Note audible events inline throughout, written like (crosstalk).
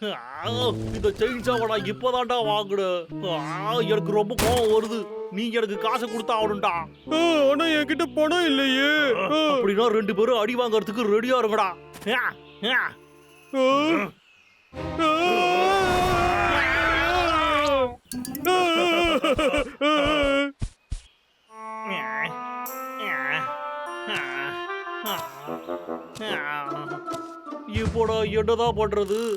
இந்த செயின்ஸாவை நான் இப்பதான்டா வாங்கினேன். ஆ, எனக்கு ரொம்ப கோவம் வருது. நீ எனக்கு காசை கொடுத்தா ஆகணும்டா. ஆனா என்கிட்ட பணம் இல்லையே. அப்படின்னா ரெண்டு பேரும் அடி வாங்கறதுக்கு ரெடியா இருங்கடா. இப்போடா என்னதான் பண்றது?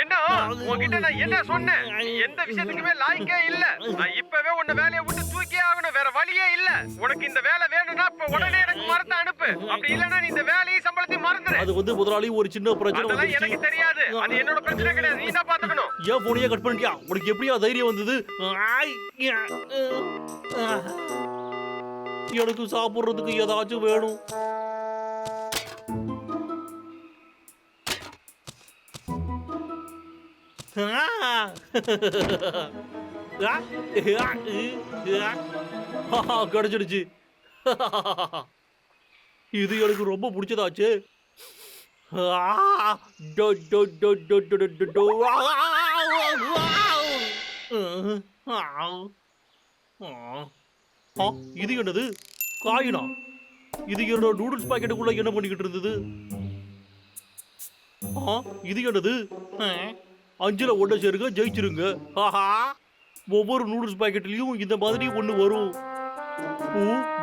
என்ன? உன்கிட்ட நான் என்ன சொன்னேன்? எந்த விஷயத்துக்குமே லாய்க்கே இல்ல. நான் இப்பவே உன்னை வேலையை விட்டு தூக்கியே ஆகணும். வேற வழியே இல்ல. உனக்கு இந்த வேலை வேணும்னா இப்ப உடனே எனக்கு மரத்தை அனுப்பு. அப்படி இல்லைன்னா நீ இந்த வேலையும் சம்பளத்தையும் மறந்துடு அது வந்து முதலாளி ஒரு சின்ன பிரச்சனை அதெல்லாம் எனக்கு தெரியாது. அது என்னோட பிரச்சனை கிடையாது. நீ தான் பாத்துக்கணும்? ஏன் போனையே கட் பண்ணிட்டியா? உனக்கு எப்படியா தைரியம் வந்தது. எனக்கு சாப்பிடுறதுக்கு ஏதாச்சும் வேணும். เฮ้ கிடைச்சிடுச்சு. இது எனக்கு ரொம்ப பிடிச்சதாச்சு. இது என்னது? காயினா? இது என்னோட நூடுல்ஸ் பாக்கெட்டுக்குள்ள என்ன பண்ணிக்கிட்டு இருந்தது? இது என்னது? அஞ்சில் ஒன்றை சேருங்க ஜெயிச்சிருங்க. ஆஹா. ஒவ்வொரு நூடுல்ஸ் பாக்கெட்லேயும் இந்த மாதிரி ஒன்று வரும். பூ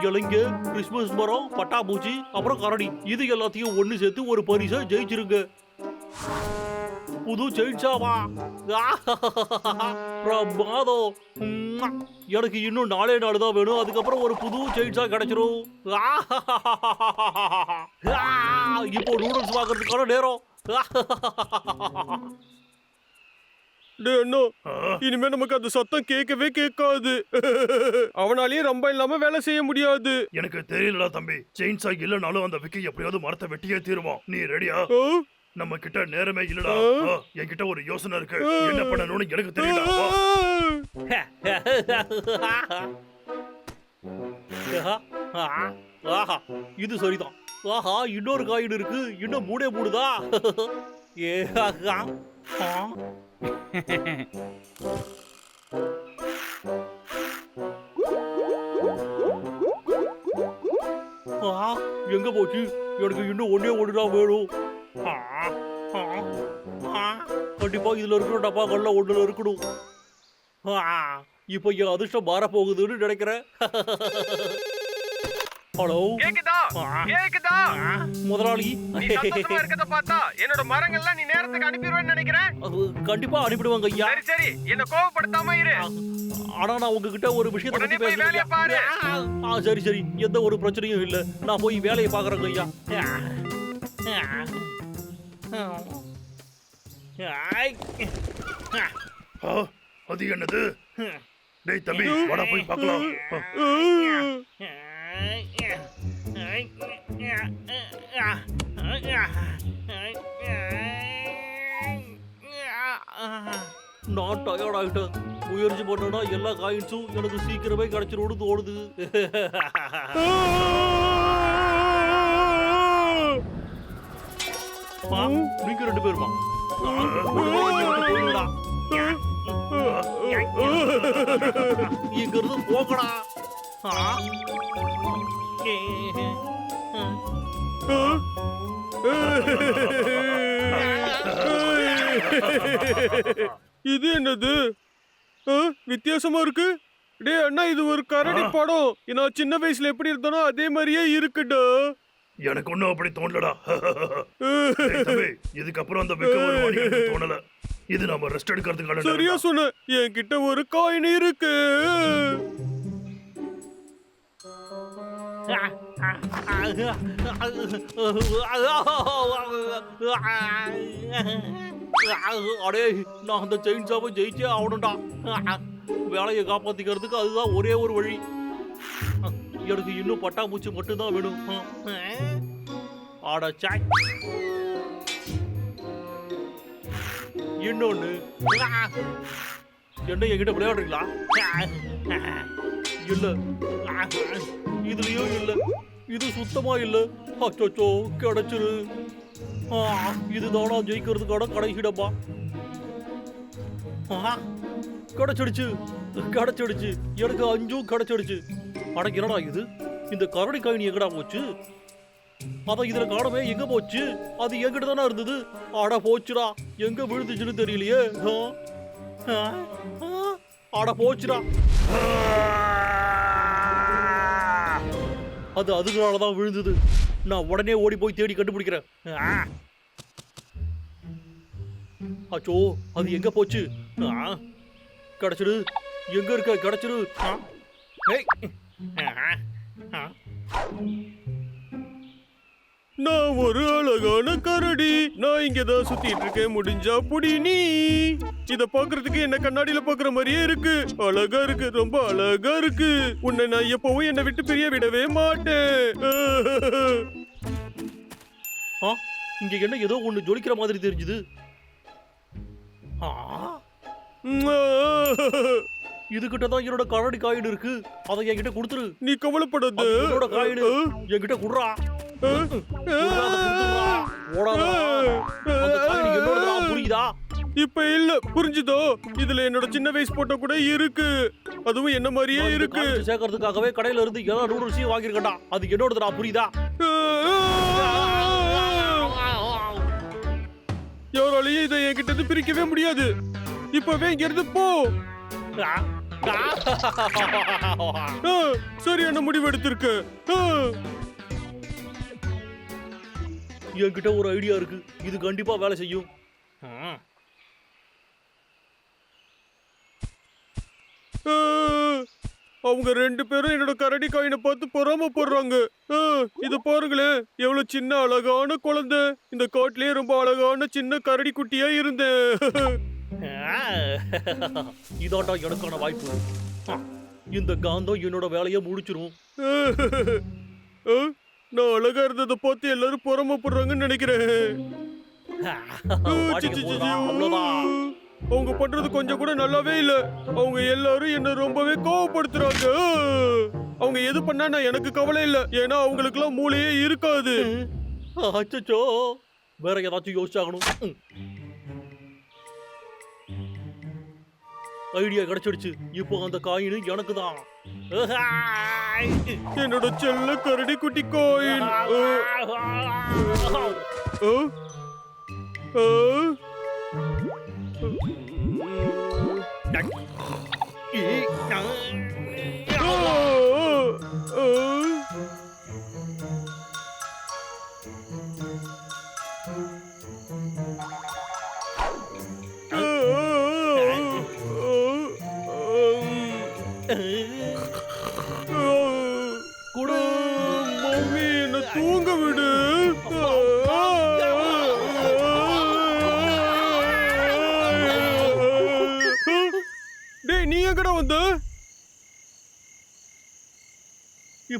இலைங்க கிறிஸ்மஸ் மரம் பட்டாபூச்சி அப்புறம் கரடி. இது எல்லாத்தையும் ஒன்று சேர்த்து ஒரு பரிசை ஜெயிச்சிருங்க. புது ஜெயிச்சாவா பிரமாதம். எனக்கு இன்னும் நாலே நாள் தான் வேணும். அதுக்கப்புறம் ஒரு புது ஜெயிச்சா கிடைச்சிரும். ஆ, இப்போ நூடுல்ஸ் வாங்குறதுக்கான நேரம். அண்ணா இனிமே நமக்கு அந்த சத்தம் கேட்கவே கேட்காது. (laughs) அவனாலேயே ரொம்ப இல்லாம வேலை செய்ய முடியாது. எனக்கு தெரியலடா தம்பி. செயின்ஸா இல்லனாலும் அந்த விக்கி எப்படியாவது மரத்தை வெட்டியே தீருவான். நீ ரெடியா? நம்ம கிட்ட நேரமே இல்லடா. என்கிட்ட ஒரு யோசனை இருக்கு. என்ன பண்ணணும்னு எனக்கு தெரியல. (laughs) இது சரிதான். ஆஹா இன்னொரு காயின் இருக்கு. இன்னும் மூடே மூடுதா? (laughs) ஏ எங்க போச்சு? எனக்கு இன்னும் ஒன்னே தான் வேணும். ஆ, ஆ, ஆ. கண்டிப்பா இதுல இருக்கிற டப்பாக்கள்ல ஒண்ணுல இருக்கணும். ஆ, இப்போ என் அதிர்ஷ்டம் மாறப்போகுதுன்னு நினைக்கிறேன். (laughs) ஹலோ. கேக்குதா? கேக்குதா? முதலாளி. நீ சந்தோஷமா இருக்கத பார்த்தா என்னோட மரங்கள்லாம் நீ நேரத்துக்கு அனுப்பிடுவேன்னு நினைக்கிறேன். கண்டிப்பா அனுப்பிடுவாங்க ஐயா. சரி சரி. என்ன கோவப்படுத்தாம இரு. ஆனா நான் உங்ககிட்ட ஒரு விஷயத்தை பத்தி பேசணும். ஆ சரி சரி. எந்த ஒரு பிரச்சனையும் இல்ல. நான் போய் வேலையை பாக்குறேங்க ஐயா. அது என்னது? டேய் தம்பி வாடா போய் பார்க்கலாம். நான் டயர்ட் ஆகிட்டேன் முயற்சி பண்ணனா எல்லா காயின்ஸும் எனக்கு சீக்கிரமே கிடைச்சிரும்னு தோணுது. நீங்க ரெண்டு பேருமா? இங்க இருந்து போகடா இது என்னது? வித்தியாசமா இருக்கு. டேய் அண்ணா இது ஒரு கரடி படம். நான் சின்ன வயசுல எப்படி இருந்தனோ அதே மாதிரியே இருக்குடா. எனக்கு ஒண்ணும் அப்படி தோணலடா. இதுக்கப்புறம் அந்த தோணல. இது நம்ம ரெஸ்ட் எடுக்கிறதுக்கான சரியா சொன்ன. என்கிட்ட ஒரு காயின் இருக்கு. அடே நான் அந்த செயின் ஷாப்பை ஜெயிச்சே ஆகணும்டா. வேலையை காப்பாத்திக்கிறதுக்கு அதுதான் ஒரே ஒரு வழி. எனக்கு இன்னும் பட்டாம்பூச்சி மட்டும்தான் வேணும். ஆட சாய். இன்னொன்னு. என்ன என்கிட்ட விளையாடுறீங்களா? இல்லை. இதுலயும் இல்ல. இது சுத்தமா இல்ல. அச்சோ கிடைச்சிரு. ஆ, இதுதானா ஜெயிக்கிறதுக்கான கடைசி டப்பா கிடைச்சிடுச்சு. கிடைச்சிடுச்சு. எனக்கு அஞ்சும் கிடைச்சிடுச்சு. அட என்னடா இது? இந்த கரடி காயினி எங்கடா போச்சு? அதான் இதில் காணவே எங்கே போச்சு? அது எங்கிட்ட தானே இருந்தது? அட போச்சுடா. எங்கே விழுந்துச்சுன்னு தெரியலையே. ஆ, ஆ, அட போச்சுடா. அது அதுகளால தான் விழுந்தது நான் உடனே ஓடி போய் தேடி கண்டுபிடிக்கிறேன் அச்சோ அது எங்க போச்சு ஆ. கிடைச்சிடு எங்க இருக்க கிடைச்சிடு ஏய். ஆ. ஆ. நான் ஒரு அழகான கரடி. நான் இங்க தான் சுத்திட்டு இருக்கேன் முடிஞ்சா புடி நீ. இத பாக்குறதுக்கு என்ன கண்ணாடியில பாக்குற மாதிரியே இருக்கு. அழகா இருக்கு ரொம்ப அழகா இருக்கு. உன்னை நான் எப்பவும் என்னை விட்டு பிரிய விடவே மாட்டேன். இங்க என்ன ஏதோ ஒண்ணு ஜொலிக்கிற மாதிரி தெரிஞ்சுது. இதுகிட்ட தான் என்னோட கரடி காயின் இருக்கு. அதை என்கிட்ட கொடுத்துரு. நீ கவலைப்படாத. என்னோட காயின். என்கிட்ட குடுறா. புரியுதா? இப்ப இல்ல புரிஞ்சுதோ? இதுல என்னோட சின்ன வயசு போட்டோ கூட இருக்கு. அதுவும் என்ன மாதிரியே இருக்கு. சேர்க்கறதுக்காகவே கடையில இருந்து எல்லா நூடுல்ஸையும் வாங்கியிருக்கேன்டா. அது என்னோடதுடா புரியுதா? யாராலையும் இதை என்கிட்ட இருந்து பிரிக்கவே முடியாது. இப்பவே இங்க இருந்து போ சரியான முடிவு எடுத்திருக்க? என்கிட்ட ஒரு ஐடியா இருக்கு. இது கண்டிப்பா வேலை செய்யும். அவங்க ரெண்டு பேரும் என்னோட கரடி காயினை பார்த்து பொறாம போடுறாங்க ஆ, இத பாருங்களேன் எவ்வளவு சின்ன அழகான குழந்தை. இந்த காட்டிலேயே ரொம்ப அழகான சின்ன கரடி குட்டியா இருந்தேன். (laughs) இதாண்டா எனக்கான வாய்ப்பு. இந்த காந்தம் என்னோட வேலையை முடிச்சிரும். ஆ, நான் அழகா இருந்ததை பார்த்து எல்லாரும் பொறாமப்படுறாங்கன்னு நினைக்கிறேன். சி, சி, சி? சி. அவ்வளவுதான். அவங்க பண்றது கொஞ்சம் கூட நல்லாவே இல்ல. அவங்க எல்லாரும் என்ன ரொம்பவே கோவப்படுத்துறாங்க. அவங்க எது பண்ணா நான் எனக்கு கவலை இல்ல. ஏன்னா அவங்களுக்குலாம் மூளையே இருக்காது. அச்சச்சோ. வேற ஏதாச்சும் யோசிச்சாகணும். ம். ஐடியா கிடைச்சிடுச்சு. இப்போ அந்த காயின் எனக்கு தான் என்னோட செல்ல கரடி குட்டி கோயில். ஆ, ஆ, ஆ. ஆ,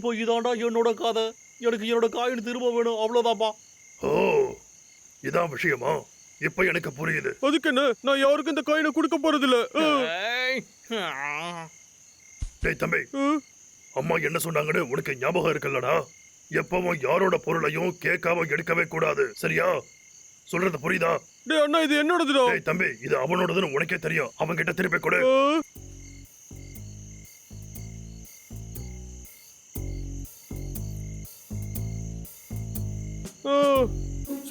இப்போ இதாண்டா என்னோட கதை. எனக்கு என்னோட காயின் திரும்ப வேணும் அவ்வளவுதான்ப்பா. ஓ இதான் விஷயமா? இப்ப எனக்கு புரியுது. அதுக்கு என்ன? நான் யாருக்கும் இந்த காயினை கொடுக்க போறது இல்ல டேய் தம்பி அம்மா என்ன சொன்னாங்கன்னு உனக்கு ஞாபகம் இருக்குல்லடா? எப்பவும் யாரோட பொருளையும் கேட்காம எடுக்கவே கூடாது சரியா? சொல்றது புரியுதா? டேய் அண்ணா இது என்னோடதுடா. டேய் தம்பி இது அவனோடதுன்னு உனக்கே தெரியும். அவன் கிட்ட திருப்பி கொடு.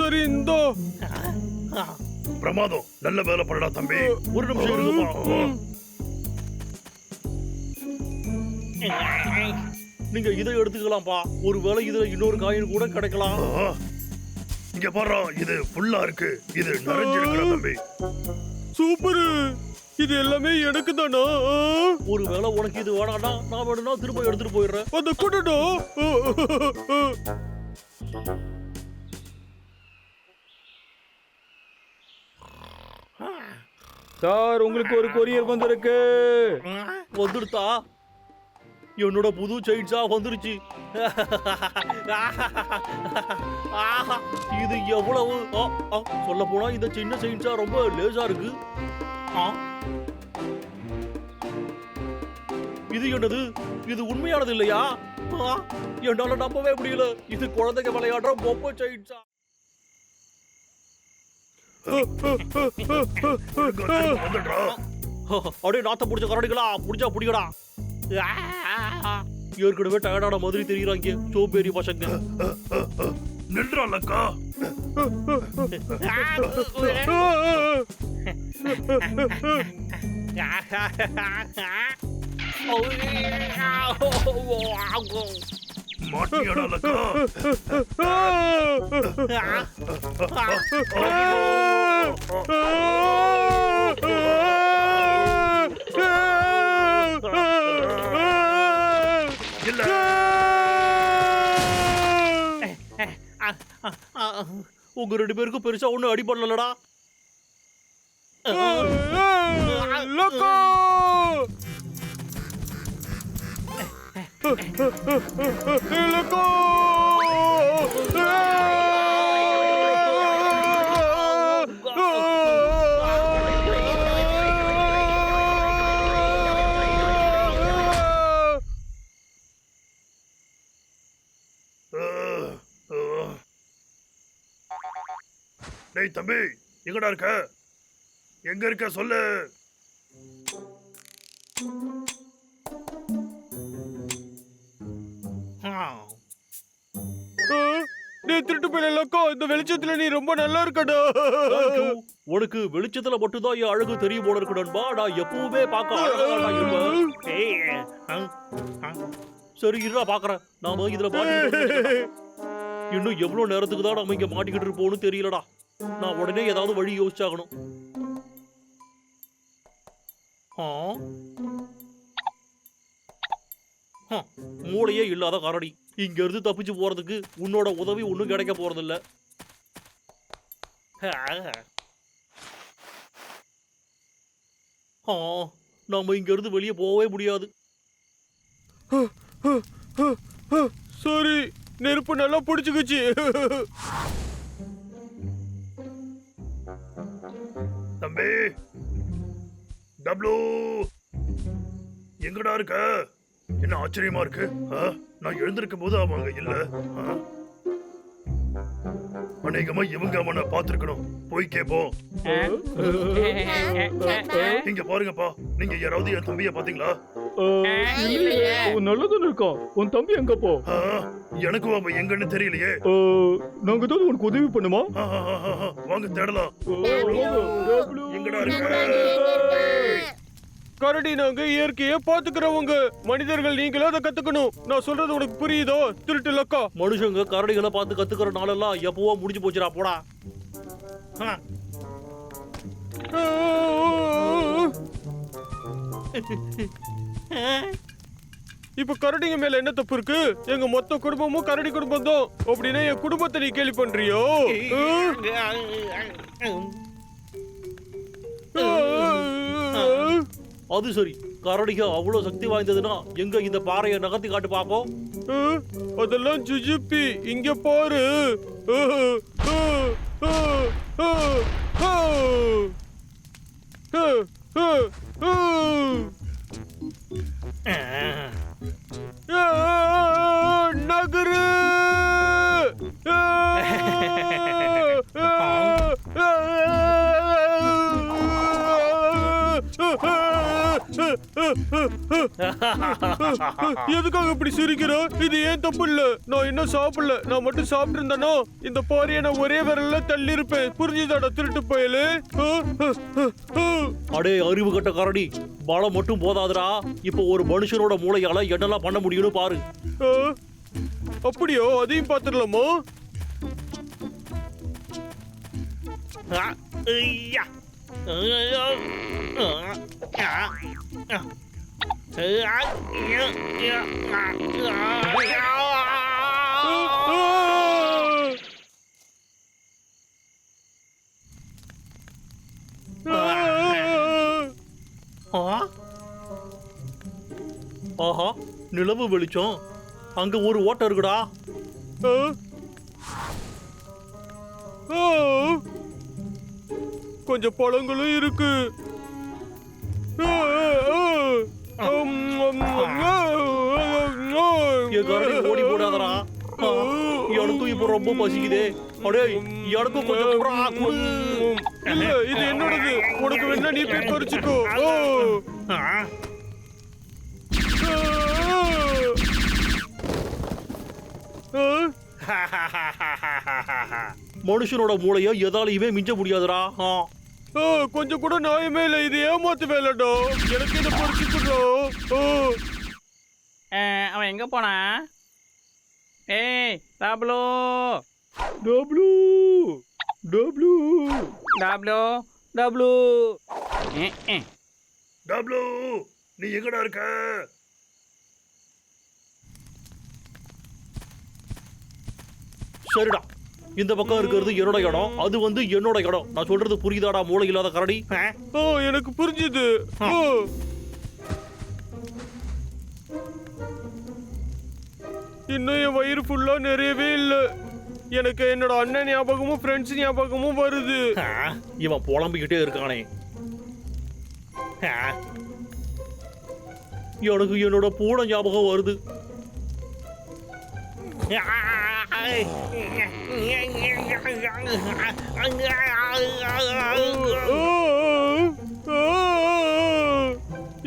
சரி இந்தோ பிரமாதம். நல்ல வேலை பண்ணடா தம்பி. ஒரு நிமிஷம் நீங்க இதை எடுத்துக்கலாம்ப்பா. ஒருவேளை இதுல இன்னொரு காயின் கூட கிடைக்கலாம். இங்க பாரு இது ஃபுல்லா இருக்கு. இது நிறைஞ்சிருக்குடா தம்பி. சூப்பர். இது எல்லாமே எனக்கு தானா? ஒருவேளை உனக்கு இது வேணாம்னா நான் வேணும்னா திரும்ப எடுத்துட்டு போயிடுறேன். அந்த குடடா சார் உங்களுக்கு ஒரு கொரியர் வந்திருக்கு. வந்துடுதா என்னோட புது சைட்ஸா வந்துருச்சு. ஆஹா, இது எவ்வளவு? சொல்ல போனா இந்த சின்ன சைட்ஸா ரொம்ப லேசா இருக்கு. ஆ. இது என்னது? இது உண்மையானது இல்லையா? ஆ, என்னால நம்பவே முடியல. இது குழந்தைங்க விளையாடுற பொம்மை சைட்ஸா அப்படியே நாத்த புடிச்ச கரடிகளா புடிச்சா புடிக்கடா ஏற்கனவே டயர்டான மாதிரி தெரியுறாங்க சோம்பேறி பசங்க நின்றா லக்கா மாட்டியாடா இல்ல உங்க ரெண்டு பேருக்கும் பெருசா ஒண்ணும் அடிபடலடா லக்கா லக்கா டேய் தம்பி எங்கடா இருக்க? எங்க இருக்க சொல்லு. நீ திருட்டு போயில லக்கா இந்த வெளிச்சத்துல நீ ரொம்ப நல்லா இருக்கடா. உனக்கு வெளிச்சத்துல மட்டும்தான் என் அழகு தெரியும் போல இருக்கு நண்பா நான் எப்பவுமே பார்க்க அழகாடா இருப்பேன். சரி இருடா பாக்குறேன். நாம இதுல இன்னும் எவ்வளவு நேரத்துக்கு தான் நம்ம இங்க மாட்டிக்கிட்டு இருப்போம்னு தெரியலடா. நான் உடனே ஏதாவது வழி யோசிச்சாகணும். மூளையே இல்லாத கரடி. இங்க இருந்து தப்பிச்சு போறதுக்கு உன்னோட உதவி ஒண்ணும் கிடைக்க போறதில்ல. ஆ. நாம இங்க இருந்து வெளியே போகவே முடியாது. சாரி நெருப்பு நல்லா பிடிச்சுக்குச்சு. தம்பி. டப்ளூ. எங்கடா இருக்க? என்ன ஆச்சரியமா இருக்கு? நான் எழுந்திருக்கும் போது அவங்க இல்ல? அநேகமா இவங்க அவனை பார்த்திருக்கணும். போய் கேப்போம். இங்க பாருங்கப்பா நீங்க யாராவது என் தம்பிய பாத்தீங்களா இல்லையே. அவன் நல்லதானே இருக்கான் உன் தம்பி எங்க போ? எனக்கும் அவன் எங்கன்னு தெரியலையே. நாங்க ஏதாவது உனக்கு உதவி பண்ணுமா? வாங்க தேடலாம். எங்கடா இருக்க? கரடி நாங்க இயற்கையை பாத்துக்கிறவங்க மனிதர்கள் நீங்களும் அதை கத்துக்கணும். நான் சொல்றது உனக்கு புரியுதோ? திருட்டு லக்கா. மனுஷங்க கரடிகளை பார்த்து கத்துக்கிற நாளெல்லாம் எப்பவோ முடிஞ்சு போச்சுடா போடா. ஆ, இப்ப கரடிங்க மேல என்ன தப்பு இருக்கு? எங்க மொத்த குடும்பமும் கரடி குடும்பம் தான் அப்படின்னா என் குடும்பத்தை நீ கேள்வி பண்றியோ? அது சரி. கரடிக அவ்வளவு சக்தி வாய்ந்ததுன்னா எங்க இந்த பாறையை நகர்த்தி காட்டு பாப்போம் அதெல்லாம் ஜுஜுப்பி இங்க பாரு. 야, 나그르! 야! (laughs) 어? 야! 야! (laughs) எதுக்காக இப்படி சிரிக்கிற? இது ஏன் தப்பு இல்ல நான் இன்னும் சாப்பிடல. நான் மட்டும் சாப்பிட்டு இருந்தேனா இந்த பாறையை நான் ஒரே விரல்ல தள்ளி இருப்பேன் புரிஞ்சுதாடா திருட்டு பயலு? (laughs) அடே அறிவு கட்ட கரடி. பலம் மட்டும் போதாதுடா. இப்போ ஒரு மனுஷனோட மூளையால என்னெல்லாம் பண்ண முடியும்னு பாரு. அப்படியோ? அதையும் பாத்துடலாமா ஆ, ஐயா. ஆஹா நிலவு வெளிச்சம். அங்க ஒரு ஓட்டம் இருக்குடா. கொஞ்சம் பழங்களும் இருக்கு. ஓடி போடாதடா? ஆ, எனக்கும் இப்போ ரொம்ப பசிக்குதே. அடே எனக்கும் கொஞ்சம். இல்ல இது என்னோடது. உனக்கு வேணா நீ போய் பறிச்சுக்கோ. மனுஷனோட மூளைய எதாலையுமே மிஞ்ச முடியாதுடா. கொஞ்சம் கூட நியாயமே இல்ல. இது ஏமாத்து வேலைடா. எனக்கு இதை அஹ், அவன் எங்க போனா ஏய் டபுள்யூ டாப்லோ. டப்ளு அஹ், அஹ். டப்ளு நீ எங்கடா இருக்க? சரிடா. இந்த பக்கம் இருக்கிறது என்னோட இடம் அது வந்து என்னோட இடம். நான் சொல்றது புரியுதாடா மூளை இல்லாத கரடி? ஓ எனக்கு புரிஞ்சுது. ஓ. இன்னும் என் வயிறு ஃபுல்லா நிறையவே இல்ல. எனக்கு என்னோட அண்ணன் ஞாபகமும் ஃப்ரெண்ட்ஸ் ஞாபகமும் வருது. இவன் புலம்பிக்கிட்டே இருக்கானே. எனக்கு என்னோட பூனை ஞாபகம் வருது.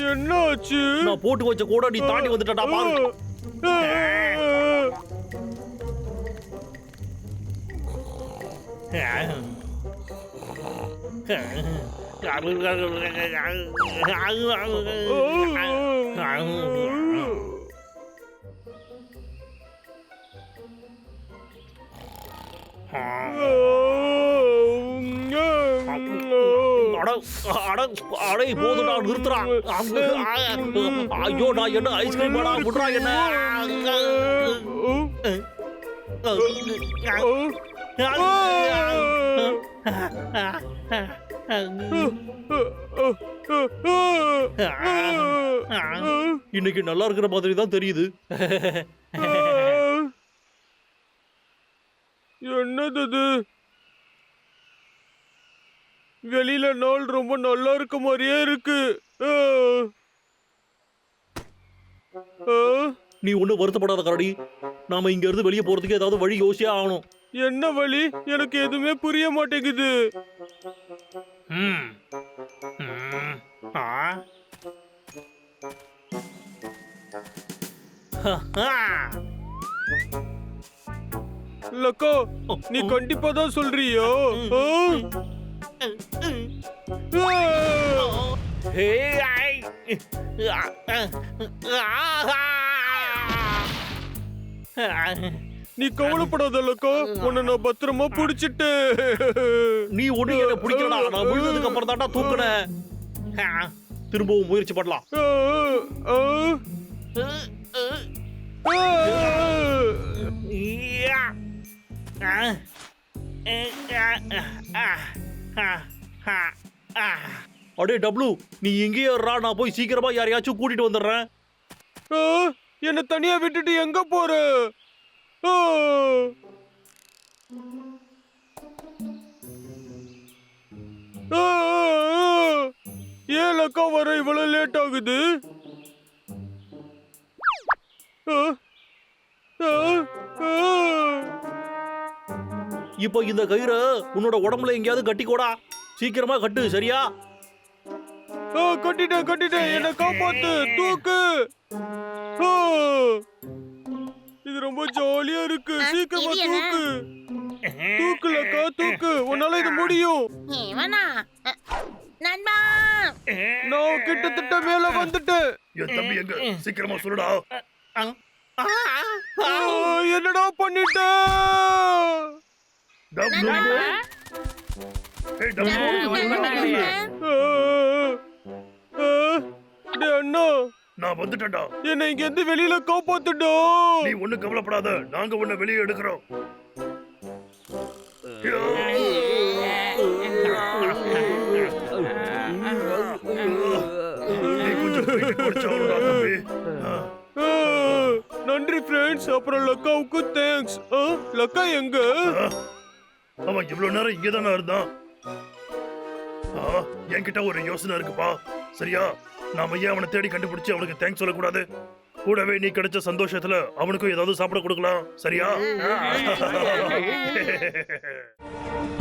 என்னாச்சு? நான் போட்டு வச்ச கூட நீ தாண்டி வந்துட்டா பாரு. ஆ, அட, அட, அடே, போதுடா, நிறுத்துடா. அங்க, ஆ, ஐயோ நான் என்ன ஐஸ்கிரீம் வேணா விட்றா என்ன இன்னைக்கு நல்லா இருக்கிற மாதிரி தான் தெரியுது என்னது இது? வெளியில நாள் ரொம்ப நல்லா இருக்க மாதிரியே இருக்கு. நீ ஒன்றும் வருத்தப்படாத கரடி. நாம இங்க இருந்து வெளியே போறதுக்கு ஏதாவது வழி யோசிச்சே ஆகணும். என்ன வழி? எனக்கு எதுவுமே புரிய மாட்டேங்குது. ம். ம். ஆ. லக்கா நீ கண்டிப்பா தான் சொல்றியோ. நீ கவலைப்படாத லக்கா உன்னை நான் பத்திரமா புடிச்சிட்டேன் நீ ஒண்ணு என்ன பிடிக்கலடா? நான் விழுந்ததுக்கு அப்புறம் தான்டா தூக்குனேன் ஆ, திரும்பவும் முயற்சி பண்ணலாம். அடே டபுளு நீ எங்கேயே இருடா நான் போய் சீக்கிரமா யாரையாச்சும் கூட்டிட்டு வந்துடுறேன் ஆ, என்னை தனியா விட்டுட்டு எங்க போற ஆ. ஆ, ஏன் வர இவ்வளவு லேட் ஆகுது ஆ, ஆ, ஆ. இப்போ இந்த கயிறை உன்னோட உடம்புல எங்கேயாவது கட்டிக்கோடா. சீக்கிரமா கட்டு சரியா? கட்டிட்டேன் கட்டிட்டேன். என்ன காப்பாத்து தூக்கு. இது ரொம்ப ஜாலியா இருக்கு. சீக்கிரமா? தூக்கு. தூக்குலக்கா தூக்கு. உன்னால இது முடியும். நண்பா! நான் கிட்டத்தட்ட மேல வந்துட்டேன். என் தம்பி எங்க? சீக்கிரமா சொல்லுடா. ஆ, என்னடா பண்ணிட்ட? டப்ளு ஏய் டப்ளு ஆ, ஆ, டேய் அண்ணா. நான் வந்துட்டேன்டா. என்னை இங்க இருந்து வெளியில காப்பாத்துடா. நீ ஒண்ணு கவலைப்படாத. நாங்க உன்னை வெளியே எடுக்கிறோம். நன்றி ஃப்ரெண்ட்ஸ் அப்புறம் லக்காவுக்கு தேங்க்ஸ் லக்கா எங்க? அவன் இவ்வளவு நேரம் இங்கதானே இருந்தான்? ஆ, என்கிட்ட ஒரு யோசனை இருக்குப்பா. சரியா? நாம ஏன் அவனை தேடி கண்டுபிடிச்சு அவனுக்கு தேங்க்ஸ் சொல்லக்கூடாது? கூடவே நீ கிடைச்ச சந்தோஷத்துல அவனுக்கும் ஏதாவது சாப்பிட கொடுக்கலாம். சரியா? (laughs)